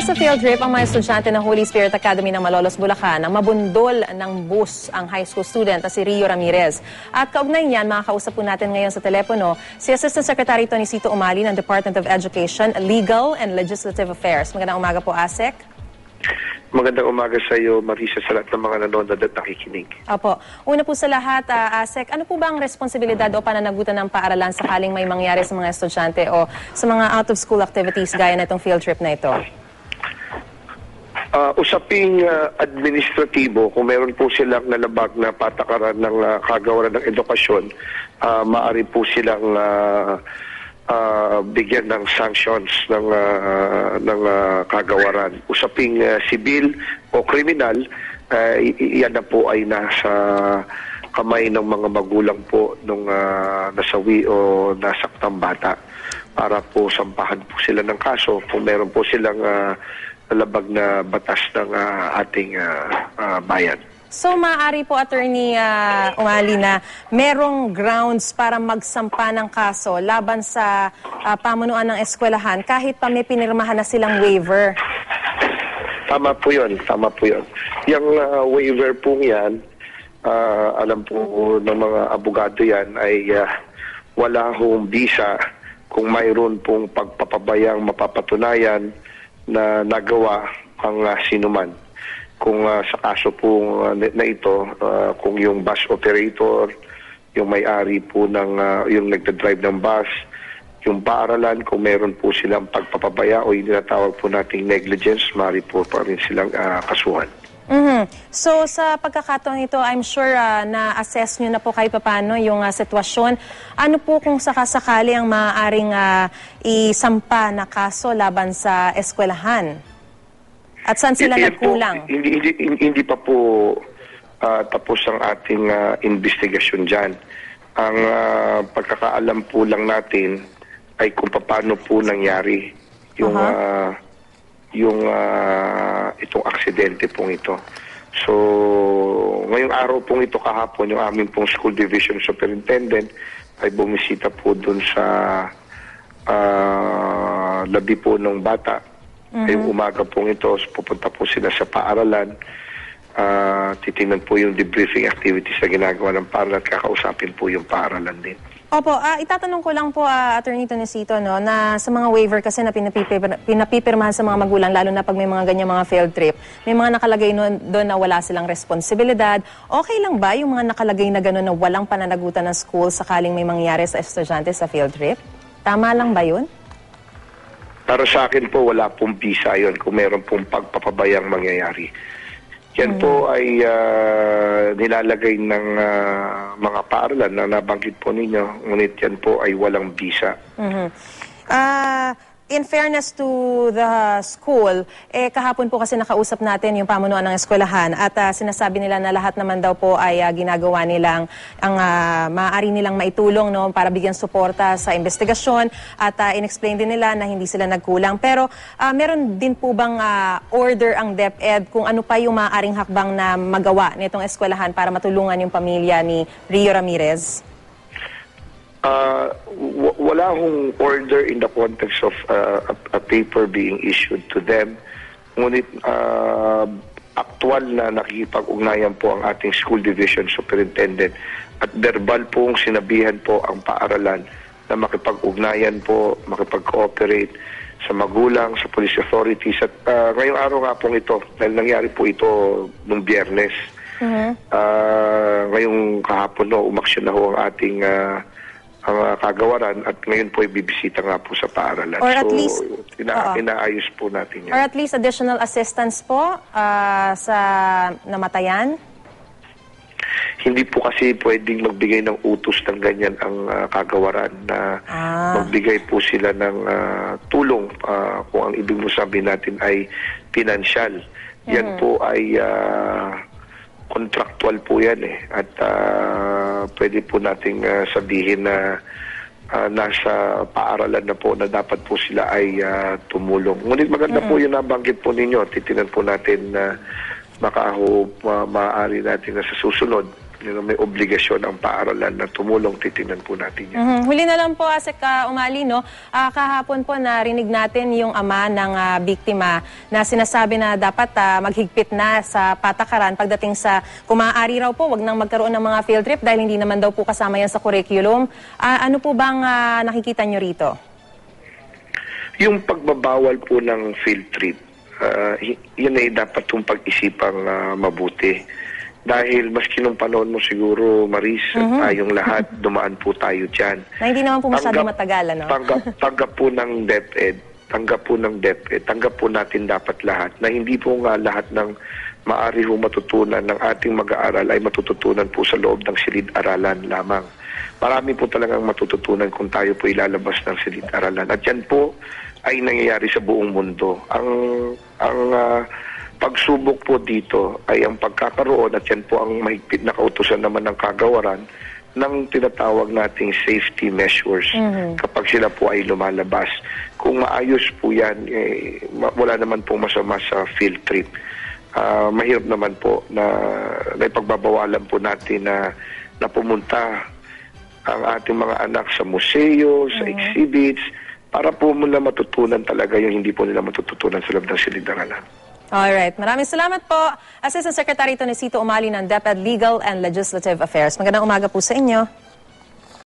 Nasa field trip ang mga estudyante ng Holy Spirit Academy ng Malolos, Bulacan nang mabundol ng bus ang high school student na si Rio Ramirez. At kaugnay niyan, makakausap po natin ngayon sa telepono si Assistant Secretary Tonisito Umali ng Department of Education, Legal and Legislative Affairs. Magandang umaga po, ASEC. Magandang umaga sa iyo, Marisa, sa lahat ng mga nanonood at nakikinig. Opo. Una po sa lahat, ah, ASEC, ano po ba ang responsibilidad o pananagutan ng paaralan sakaling may mangyari sa mga estudyante o sa mga out-of-school activities gaya na itong field trip na ito? Ah, usaping ah, administratibo, kung meron po silang nalabag na patakaran ng ah, kagawaran ng edukasyon, ah, maaari po silang ah, ah, bigyan ng sanctions ng ah, ng ah, kagawaran. Usaping ah, sibil o kriminal, i- yan na po ay nasa kamay ng mga magulang po nung ah, nasawi o nasaktang bata para po sampahan po sila ng kaso kung meron po silang ah, nalabag na batas ng ah, ating ah, ah, bayan. So, maaari po, Attorney ah, Umali, na merong grounds para magsampa ng kaso laban sa ah, pamunuan ng eskwelahan kahit pa may pinirmahan na silang waiver. Tama po yun, tama po yun. Yung ah, waiver pong yan, ah, alam po ng mga abogado yan, ay ah, wala hong visa kung mayroon pong pagpapabayang mapapatunayan na nagawa ang ah, sinuman. Kung ah, sa kaso pong ah, na ito, ah, kung yung bus operator, yung may-ari po ng, ah, yung nagda-drive ng bus, yung paaralan, kung meron po silang pagpapabaya o yung tinatawag po nating negligence, mari po pa rin silang ah, kasuhan. Mhm. So, sa pagkakataon ito, I'm sure ah, na-assess nyo na po kahit paano yung ah, sitwasyon. Ano po kung sakasakali ang maaaring ah, isampa na kaso laban sa eskwelahan? At saan sila Hindi- nagkulang? Po, hindi, hindi, hindi, hindi pa po ah, tapos ang ating ah, investigasyon dyan. Ang ah, pagkakaalam po lang natin ay kung paano po nangyari yung Aha. ah, yung ah, itong aksidente pong ito. So, ngayong araw pong ito kahapon, yung aming pong school division superintendent ay bumisita po dun sa ah, labi po ng bata. Ngayong umaga pong ito, pupunta po sila sa paaralan. Ah, titingnan po yung debriefing activities na ginagawa ng paaralan. Kakausapin po yung paaralan din. Opo, ah, itatanong ko lang po, ah, Attorney Tonesito, no, na sa mga waiver kasi na pinapipir- pinapipirmahan sa mga magulang, lalo na pag may mga ganyan mga field trip, may mga nakalagay nun, doon na wala silang responsibilidad. Okay lang ba yung mga nakalagay na gano'n na walang pananagutan ng school sakaling may mangyari sa estudyante sa field trip? Tama lang ba yun? Para sa akin po, wala pong visa yun kung meron pong pagpapabayang mangyayari. Yan po ay ah, nilalagay ng ah, mga paaralan na nabanggit po ninyo, ngunit yan po ay walang visa. Mhm. Ah, in fairness to the school, eh kahapon po kasi nakausap natin yung pamunuan ng eskwelahan at ah, sinasabi nila na lahat naman daw po ay ah, ginagawa nilang ang ah, maaari nilang maitulong no para bigyan suporta sa investigasyon at ah, inexplain din nila na hindi sila nagkulang. Pero ah, meron din po bang ah, order ang DepEd kung ano pa yung maaaring hakbang na magawa nitong eskwelahan para matulungan yung pamilya ni Rio Ramirez? Uh, wala hong order in the context of uh, a, a paper being issued to them. Ngunit uh, aktual na nakikipag-ugnayan po ang ating school division superintendent at verbal pong sinabihan po ang paaralan na makipag-ugnayan po, makipag-cooperate sa magulang, sa police authorities. At uh, ngayong araw nga pong ito, dahil nangyari po ito nung biyernes, Ah, ngayong kahapon no, umaksyon na ho ang ating ah, ang ah, kagawaran at ngayon po ay bibisita nga po sa paaralan. Or at so, least- ina- Oo. inaayos po natin yan. Or at least additional assistance po ah, sa namatayan? Hindi po kasi pwedeng magbigay ng utos ng ganyan ang ah, kagawaran na Ah. magbigay po sila ng ah, tulong ah, kung ang ibig mo sabihin natin ay pinansyal. Yan po ay ah, contractual po yan eh. At ah, pwede po nating ah, sabihin na ah, nasa paaralan na po na dapat po sila ay ah, tumulong. Ngunit maganda po yung nabanggit po ninyo. Titinan po natin na makaaho ma- maaari natin na sa susunod you know, may obligasyon ang paaralan na tumulong, titingnan po natin yan. Mhm. Huli na lang po, Asek ah, Umali, no? Ah, kahapon po narinig natin yung ama ng ah, biktima na sinasabi na dapat ah, maghigpit na sa patakaran pagdating sa kung maaari raw po, wag nang magkaroon ng mga field trip dahil hindi naman daw po kasama yan sa curriculum. Ah, ano po bang ah, nakikita nyo rito? Yung pagbabawal po ng field trip, ah, y- yun ay dapat yung pag-isipang ah, mabuti. Dahil maski nung panahon mo siguro, Maris, at tayong lahat, dumaan po tayo dyan. Na hindi naman po masyado Tanggap- matagal, ano? Tanggap, tanggap po ng DepEd, tanggap po ng DepEd, tanggap po natin dapat lahat na hindi po nga lahat ng maari ho matutunan ng ating mag-aaral ay matututunan po sa loob ng silid-aralan lamang. Marami po talagang matututunan kung tayo po ilalabas ng silid-aralan. At yan po ay nangyayari sa buong mundo. Ang ang ah, pagsubok po dito ay ang pagkakaroon at yan po ang mahigpit na kautusan naman ng kagawaran ng tinatawag nating safety measures kapag sila po ay lumalabas. Kung maayos po yan, eh, wala naman po masama sa field trip. Ah, mahirap naman po na, na ipagbabawalan po natin na, na pumunta ang ating mga anak sa museo, sa exhibits, para po mula matutunan talaga yung hindi po nila matututunan sa loob ng silid-aralan. Alright. Maraming salamat po. Assistant Secretary Tonesito Umali ng DepEd Legal and Legislative Affairs. Magandang umaga po sa inyo.